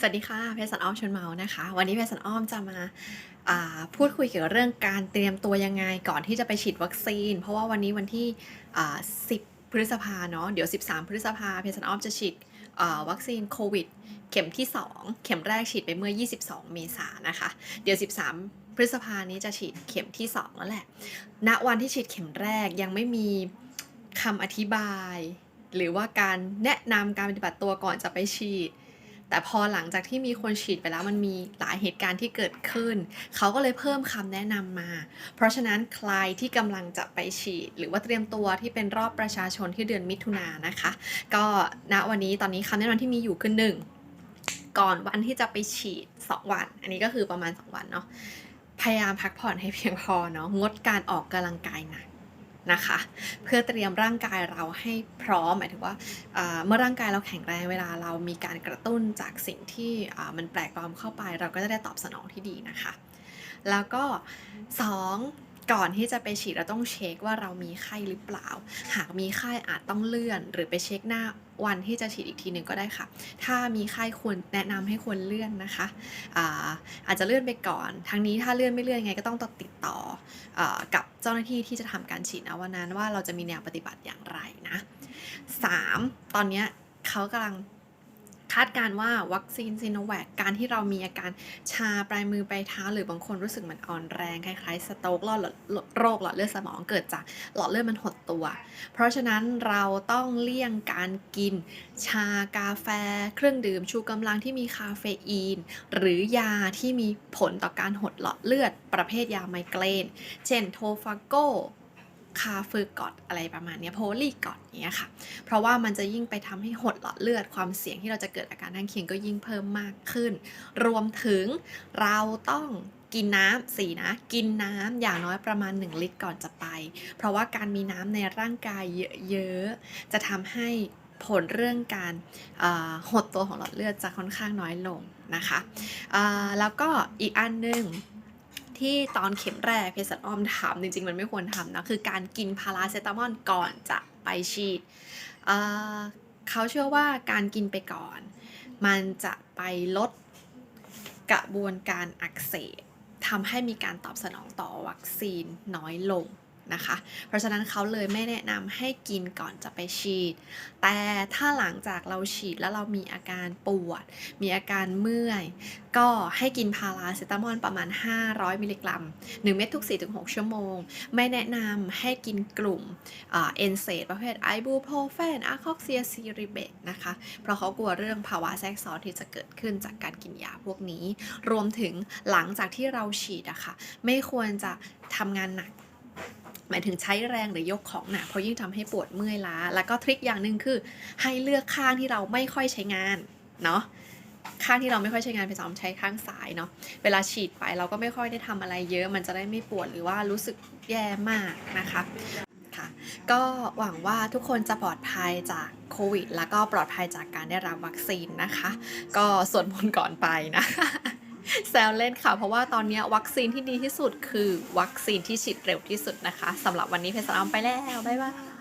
สวัสดีค่ะ เพชรสันอ้อมชนเมานะคะ วันนี้เพชรสันอ้อมจะมาาพูดคุยเกี่ยวกับเรื่องการเตรียมตัวยังไงก่อนที่จะไปฉีดวัคซีน เพราะว่าวันนี้วันที่ 10 พฤษภาเนาะ เดี๋ยว 13 พฤษภาเพชรสันอ้อมจะฉีดวัคซีนโควิด เข็มที่ 2 เข็มแรกฉีดไปเมื่อ 22 เมษายนนะคะ เดี๋ยว 13 พฤษภานี้จะฉีดเข็มที่ 2 แล้วแหละ ณ วันที่ฉีดเข็มแรกยังไม่มีคำอธิบาย หรือว่าการแนะนำการปฏิบัติตัวก่อนจะไปฉีด แต่พอหลังจากที่มีคนฉีดไปแล้วมันมีหลายเหตุการณ์ที่เกิดขึ้น เขาก็เลยเพิ่มคำแนะนำมา เพราะฉะนั้นใครที่กำลังจะไปฉีด หรือว่าเตรียมตัวที่เป็นรอบประชาชนที่เดือนมิถุนายนนะคะ ก็ณวันนี้ตอนนี้คำแนะนำที่มีอยู่คือหนึ่งก่อนวันที่จะไปฉีด 2 วัน อันนี้ก็คือประมาณ 2 วันเนาะพยายามพักผ่อนให้เพียงพอเนาะงดการออกกำลังกายหนัก นะคะ เพื่อเตรียมร่างกายเราให้พร้อมหมายถึงว่าเมื่อร่างกายเราแข็งแรงเวลาเรามีการกระตุ้นจากสิ่งที่มันแปลกปลอมเข้าไป เราก็จะได้ตอบสนองที่ดีนะคะ แล้วก็ 2 ก่อนที่จะไปฉีดเราต้องเช็คว่าเรามีไข้หรือเปล่า หากมีไข้อาจต้องเลื่อน หรือไปเช็คหน้าวันที่จะฉีดอีกทีหนึ่งก็ได้ค่ะ ถ้ามีไข้ควรแนะนำให้ควรเลื่อนนะคะอาอาจจะเลื่อนไปก่อน ทั้งนี้ถ้าเลื่อนไม่เลื่อนไงก็ต้องติดต่ออากับเจ้าหน้าที่ที่จะทำการฉีดนะวันนั้นว่าเราจะมีแนวปฏิบัติอย่างไรนะ 3. ตอนนี้เขากำลังาดการว่าวัคซีนซีโนแวคการที่เรามีอาการชาปลายมือปลายเท้า หรือบางคนรู้สึกเหมือนอ่อนแรงคล้ายๆสโตรกหลอดโรคหลอดเลือดสมองเกิดจากหลอดเลือดมันหดตัว เพราะฉะนั้นเราต้องเลี่ยงการกิน ชากาแฟ เครื่องดื่มชูกำลังที่มีคาเฟอีน หรือยาที่มีผลต่อการหดหลอดเลือด ประเภทยาไมเกรน เช่นโทฟาโก คาเฟอร์กอดอะไรประมาณนี้โพลีกอดเนี้ยค่ะ เพราะว่ามันจะยิ่งไปทำให้หดหลอดเลือดความเสี่ยงที่เราจะเกิดอาการข้างเคียงก็ยิ่งเพิ่มมากขึ้น รวมถึงเราต้องกินน้ำสีนะ กินน้ำอย่างน้อยประมาณ 1 ลิตรก่อนจะไป เพราะว่าการมีน้ำในร่างกายเยอะๆ จะทำให้ผลเรื่องการาหดตัวของหลอดเลือดจะค่อนข้างน้อยลงนะคะ แล้วก็อีกอันหนึ่ง ที่ตอนเข็มแรกเพศสัตอ้อมถามจริงๆ มันไม่ควรทำนะ คือการกินพาราเซตามอลก่อนจะไปฉีดเเขาเชื่อว่าการกินไปก่อน มันจะไปลดกระบวนการอักเสบทำให้มีการตอบสนองต่อวัคซีนน้อยลง นะคะ เพราะฉะนั้นเขาเลยไม่แนะนำให้กินก่อนจะไปฉีด แต่ถ้าหลังจากเราฉีดแล้วเรามีอาการปวด มีอาการเมื่อย ก็ให้กินพาราเซตามอลประมาณ 500 มิลลิกรัม 1 เม็ดทุก 4-6 ชั่วโมง ไม่แนะนำให้กินกลุ่มเอนเซดประเภทไอบูโพเฟนอะคอกเซียซีริเบตนะคะ เพราะเขากลัวเรื่องภาวะแทรกซ้อนที่จะเกิดขึ้นจากการกินยาพวกนี้ รวมถึงหลังจากที่เราฉีดอะค่ะ ไม่ควรจะทำงานหนัก หมายถึงใช้แรงหรือยกของหนักเพราะยิ่งทำให้ปวดเมื่อยล้า แล้วก็ทริคอย่างหนึ่งคือ ให้เลือกข้างที่เราไม่ค่อยใช้งานเนาะข้างที่เราไม่ค่อยใช้งานเป็นซ้อมใช้ข้างซ้ายเนาะเวลาฉีดไปเราก็ไม่ค่อยได้ทำอะไรเยอะ มันจะได้ไม่ปวดหรือว่ารู้สึกแย่มากนะคะค่ะก็หวังว่าทุกคนจะปลอดภัยจากโควิด แล้วก็ปลอดภัยจากการได้รับวัคซีนนะคะ ก็สวดมนต์ก่อนไปนะ แซวเล่นค่ะ เพราะว่าตอนนี้วัคซีนที่ดีที่สุดคือวัคซีนที่ฉีดเร็วที่สุดนะคะสำหรับวันนี้เพชรสลามไปแล้ว บ๊ายบาย